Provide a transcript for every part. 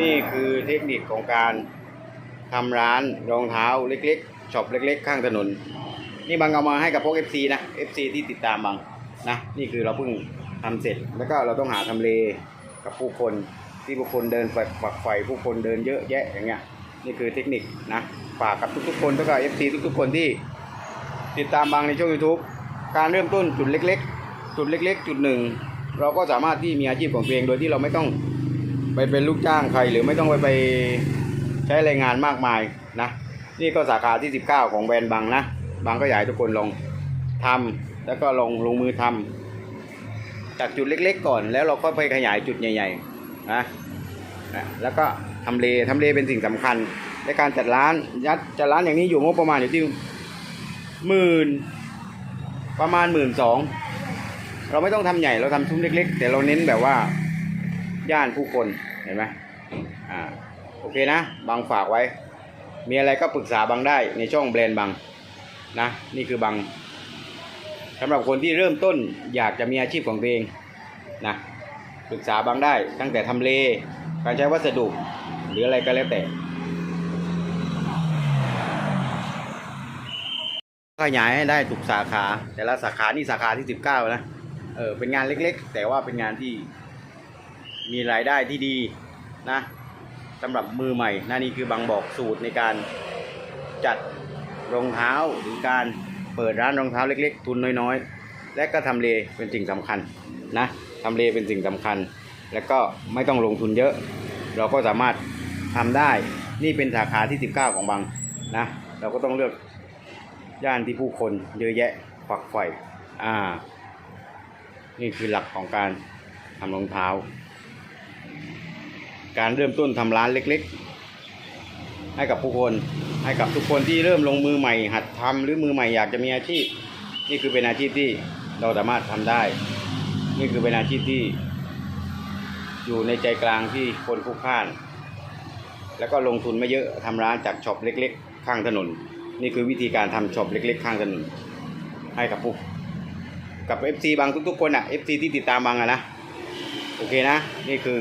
นี่คือเทคนิคของการทำร้านรองเท้าเล็กๆช็อปเล็ก ๆ ข้างถนน นี่บางเอามาให้กับพวก FC นะ FC ที่ติดตามบางนะนี่คือเราเพิ่งทำเสร็จ แล้วก็เราต้องหาทำเลกับผู้คนที่ผู้คนเดินฝักฝักไฟผู้คนเดินเยอะแยะอย่างเงี้ยนี่คือเทคนิคนะฝากกับทุกๆ คนแล้วก็ FC ทุกๆ คนที่ติดตามบางในช่อง YouTube การเริ่มต้นจุดเล็ก ๆ จุดเล็ก ๆ จุดหนึ่งเราก็สามารถที่มีอาชีพของตัวเองโดยที่เราไม่ต้อง ไปเป็นลูกจ้างใครหรือไม่ต้องไปไปใช้แรงงานมากมายนะ นี่ก็สาขาที่ 19 ของแบรนด์บางนะ บางก็อยากให้ทุกคนลองทำแล้วก็ลองลงมือทำจากจุดเล็ก ๆ ก่อน แล้วเราก็ไปขยายจุดใหญ่ๆนะนะแล้วก็ทำเลทำเลเป็นสิ่งสำคัญในการจัดร้านยัดจัดร้านอย่างนี้อยู่งบประมาณอยู่ที่หมื่นประมาณหมื่นสองเราไม่ต้องทำใหญ่เราทำซุ้มเล็ก ๆ แต่เราเน้นแบบว่า ย่านผู้คนเห็นไหมอ่าโอเคนะบางฝากไว้ มีอะไรก็ปรึกษาบังได้ในช่องแบรนด์บังนะนี่คือบังสำหรับคนที่เริ่มต้นอยากจะมีอาชีพของตัวเองนะปรึกษาบังได้ ตั้งแต่ทำเล การใช้วัสดุหรืออะไรก็แล้วแต่ขยายให้ได้ทุกสาขา แต่ละสาขานี่สาขาที่สิบเก้านะเออเป็นงานเล็ก ๆ แต่ว่าเป็นงานที่ มีรายได้ที่ดีนะสำหรับมือใหม่นั่นนี่คือบางบอกสูตรในการจัดรองเท้าหรือการเปิดร้านรองเท้าเล็ก ๆ ทุนน้อยๆ และก็ทำเลเป็นสิ่งสำคัญนะทำเลเป็นสิ่งสำคัญ แล้วก็ไม่ต้องลงทุนเยอะ เราก็สามารถทำได้นี่เป็นสาขาที่ 19 ของบางนะเราก็ต้องเลือกย่านที่ผู้คนเยอะแยะฝักใฝ่อ่า นี่คือหลักของการทำรองเท้า การเริ่มต้นทำร้านเล็กๆ ให้กับผู้คนให้กับทุกคนที่เริ่มลงมือใหม่ หัดทำหรือมือใหม่อยากจะมีอาชีพ นี่คือเป็นอาชีพที่เราสามารถทำได้ นี่คือเป็นอาชีพที่ อยู่ในใจกลางที่คนพลุกพล่าน แล้วก็ลงทุนไม่เยอะทำร้านจากช็อปเล็ก ๆ ข้างถนน นี่คือวิธีการทำช็อปเล็ก ๆ ข้างถนน ให้กับผู้กับ FC บางทุกๆคนอะ FC ที่ติดตามบางอะนะ โอเคนะ นี่คือ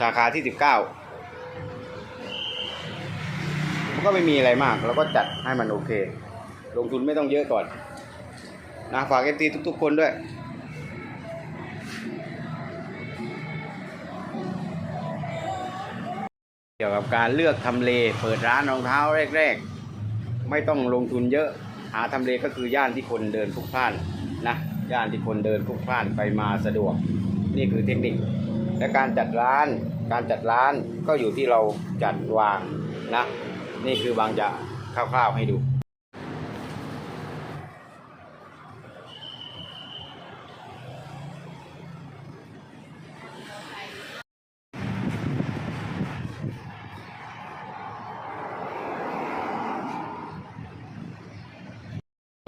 สาขาที่สิบเก้ามันก็ไม่มีอะไรมากเราก็จัดให้มันโอเค ลงทุนไม่ต้องเยอะก่อนนะฝากเอฟซีทุก ๆ คนด้วยเกี่ยวกับการเลือกทำเลเปิดร้านรองเท้าแรก ๆ ไม่ต้องลงทุนเยอะ หาทำเลก็คือย่านที่คนเดินพลุกพล่านนะย่านที่คนเดินพลุกพล่านไปมาสะดวก นี่คือเทคนิค และการจัดร้าน การจัดร้านก็อยู่ที่เราจัดวางนะ นี่คือบางจะคร่าวๆให้ดู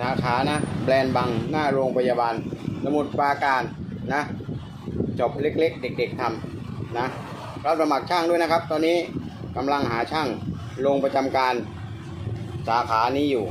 สาขานะ แบรนด์บังหน้าโรงพยาบาลสมุทรปราการนะ จบเล็กๆ เด็ก ๆทำนะรับสมัครช่างด้วยนะครับ ตอนนี้กำลังหาช่างลงประจำการสาขานี้อยู่